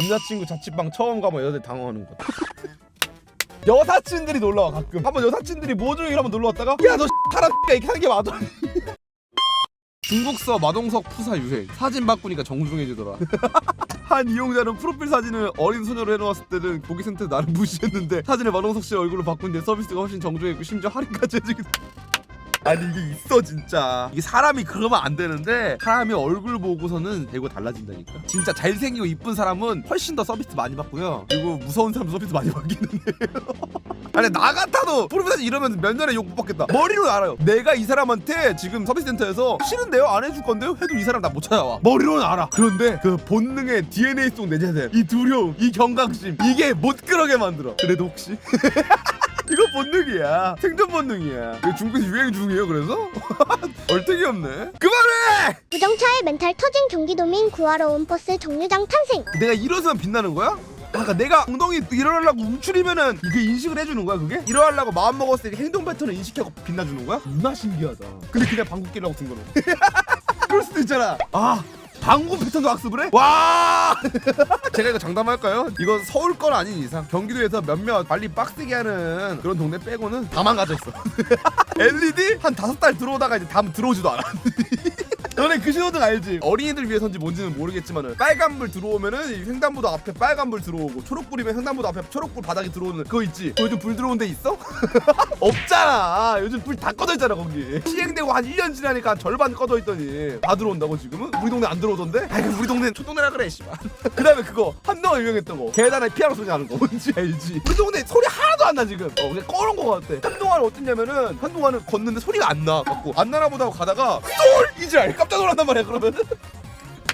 남자친구 자취방 처음 가면 여자들 당황하는 거. 여사친들이 놀러 와 가끔. 한번 여사친들이 모종일 한번 놀러 왔다가 야너 사람 이렇게 하는 게 맞아. 중국서 마동석 푸사 유행 사진 바꾸니까 정중해지더라. 한 이용자는 프로필 사진을 어린 소녀로 해놓았을 때는 고객 센터 나를 무시했는데 사진을 마동석 씨 얼굴로 바꾼 뒤에 서비스가 훨씬 정중했고 심지어 할인까지 해주기. 아니 이게 있어 진짜. 이게 사람이 그러면 안 되는데 사람이 얼굴 보고서는 되고 달라진다니까. 진짜 잘생기고 이쁜 사람은 훨씬 더 서비스 많이 받고요. 그리고 무서운 사람 서비스 많이 받기는 해요. 아니 나 같아도 사진 이러면 몇 년에 욕 못 받겠다. 머리로 알아요. 내가 이 사람한테 지금 서비스 센터에서 싫은데요? 안 해줄 건데요? 해도 이 사람 나 못 찾아와. 머리로는 알아. 그런데 그 본능의 DNA 속 내재된 이 두려움 이 경각심 이게 못 그러게 만들어. 그래도 혹시 이거 본능이야. 생존 본능이야. 이거 중국에서 유행 중이에요. 그래서 얼탱이 없네. 그만해. 부정차의 멘탈 터진 경기도민 구하러 온 버스 정류장 탄생. 내가 일어서면 빛나는 거야? 아까 내가 엉덩이 일어나려고 움츠리면은 이게 인식을 해주는 거야 그게? 일어나려고 마음 먹었을 때 행동 패턴을 인식하고 빛나주는 거야? 존나 신기하다 근데 그냥 방구 끼려고 쓴 거는 그럴 수도 있잖아 아 방구 패턴도 학습을 해? 와 제가 이거 장담할까요? 이건 서울 건 아닌 이상 경기도에서 몇몇 빨리 빡세게 하는 그런 동네 빼고는 다 망가져 있어 LED 한 다섯 달 들어오다가 이제 다음 들어오지도 않아 너네 그 신호등 알지? 어린이들 위해서인지 뭔지는 모르겠지만은 빨간불 들어오면은 이 횡단보도 앞에 빨간불 들어오고 초록불이면 횡단보도 앞에 초록불 바닥에 들어오는 그거 있지? 그거 요즘 불 들어온 데 있어? 없잖아 요즘 불 다 꺼져 있잖아 거기 시행되고 한 1년 지나니까 절반 꺼져 있더니 다 들어온다고 지금은? 우리 동네 안 들어오던데? 아이 우리 동네는 초동네라 그래 씨발 그 다음에 그거 한동안 유행했던 거 계단에 피아노 소리 나는 거 뭔지 알지? 우리 동네 소리 하나도 안 나 지금 어 그냥 꺼놓은 거 같아 한동안 어땠냐면은 한동안은 걷는데 소리가 안 나 갖고 안 나나 보다 가다가 쏠! 이제 알 깜짝 놀란단 말이야 그러면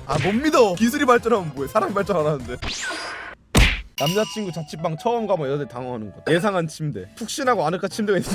아 못 믿어. 기술이 발전하면 뭐해? 사람이 발전 안 하는데. 남자친구 자취방 처음 가면 여자들 당황하는 거. 예상한 침대. 푹신하고 아늑한 침대가 있어.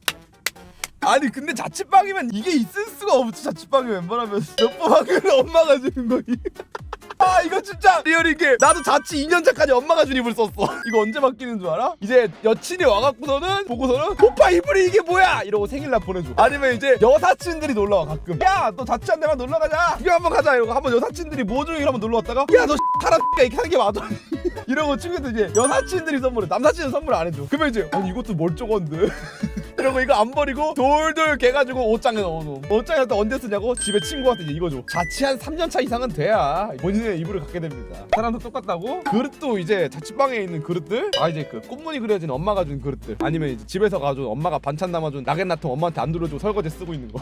아니 근데 자취방이면 이게 있을 수가 없지. 자취방이 웬만하면 몇번 하면 엄마가 주는 거니 아 이거 진짜 리얼인 게 나도 자취 2년 차까지 엄마가 준 이불 썼어. 이거 언제 바뀌는 줄 알아? 이제 여친이 와갖고서는 보고서는 오빠 이불이 이게 뭐야? 이러고 생일날 보내줘. 아니면 이제 여사친들이 놀러와 가끔. 야 너 자취한 데만 놀러가자. 구경 한번 가자. 이러고 한번 여사친들이 모종일 한번 놀러왔다가 야너 사람 이렇게 하는 게 맞아. 이러고 친구들 이제 여사친들이 선물해 남사친은 선물 안 해줘. 그러면 이제 아니 이것도 멀쩡한데 이러고 이거 안 버리고 돌돌 개가지고 옷장에 넣어놓음. 옷장에 또 언제 쓰냐고? 집에 친구한테 이거 줘. 자취 한 3년 차 이상은 돼야 본인의 이불을 갖게 됩니다. 사람도 똑같다고? 그릇도 이제 자취방에 있는 그릇들? 아 이제 그 꽃무늬 그려진 엄마가 준 그릇들. 아니면 이제 집에서 가져온 엄마가 반찬 담아준 라겐나통 엄마한테 안 들어주고 설거지 쓰고 있는 거.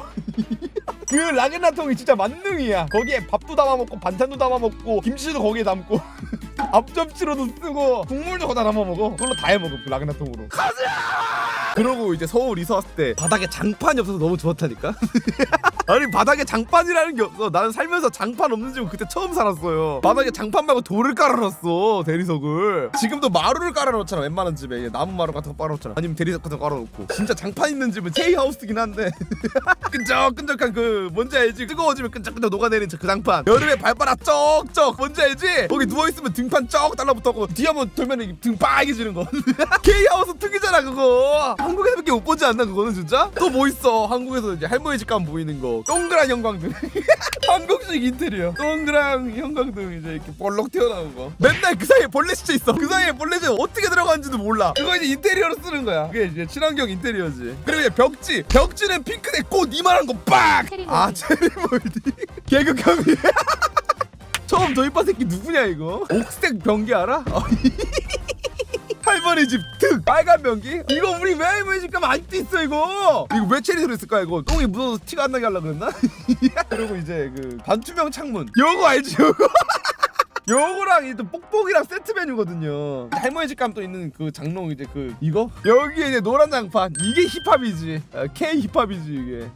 그 라겐나통이 진짜 만능이야. 거기에 밥도 담아 먹고 반찬도 담아 먹고 김치도 거기에 담고. 앞접시로도 쓰고 국물도 거기다 담아 먹어. 그걸로 다 해 먹어 그 라겐나통으로 그러고 이제 서울 이사 왔을 때 바닥에 장판이 없어서 너무 좋았다니까 아니 바닥에 장판이라는 게 없어 나는 살면서 장판 없는 집은 그때 처음 살았어요. 바닥에 장판 말고 돌을 깔아놨어 대리석을. 지금도 마루를 깔아놓잖아 웬만한 집에. 나무 마루 같은 거 깔아놓잖아. 아니면 대리석 같은 거 깔아놓고. 진짜 장판 있는 집은 K하우스긴 한데. 끈적끈적한 그 뭔지 알지? 뜨거워지면 끈적끈적 녹아내리는 그 장판. 여름에 발바닥 쩍쩍. 뭔지 알지? 거기 누워 있으면 등판 쩍 달라붙었고 뒤 한번 돌면 등 빨개지는 거. K하우스 특이잖아 그거. 한국에서 밖에 못 보지 않나 그거는 진짜? 또 뭐 있어? 한국에서 이제 할머니 집 가면 보이는 거. 동그란 형광등. 한국식 인테리어. 동그란 형광등 이제 이렇게 볼록 튀어나온 거. 맨날 그 사이에 벌레 진짜 있어. 그 사이에 벌레 는 어떻게 들어가는지도 몰라. 그거 이제 인테리어로 쓰는 거야. 그게 이제 친환경 인테리어지. 그리고 이제 벽지. 벽지는 핑크색 꽃 이만한 거빡아 체리몰디. 개그감이 처음 도입한 새끼 누구냐 이거? 옥색 변기 알아? 할머니 집 특 빨간 변기? 이거 우리 왜 할머니 집 가면 아직도 있어 이거? 이거 왜 체리 들어있을까 이거? 똥이 묻어서 티가 안 나게 하려고 그랬나? 그리고 이제 그 반투명 창문. 요거 알지 요거? 요거랑 이또 뽁뽁이랑 세트 메뉴거든요. 할머니 집 가면 또 있는 그 장롱 이제 그 이거? 여기에 이제 노란 장판. 이게 힙합이지. 아, K 힙합이지 이게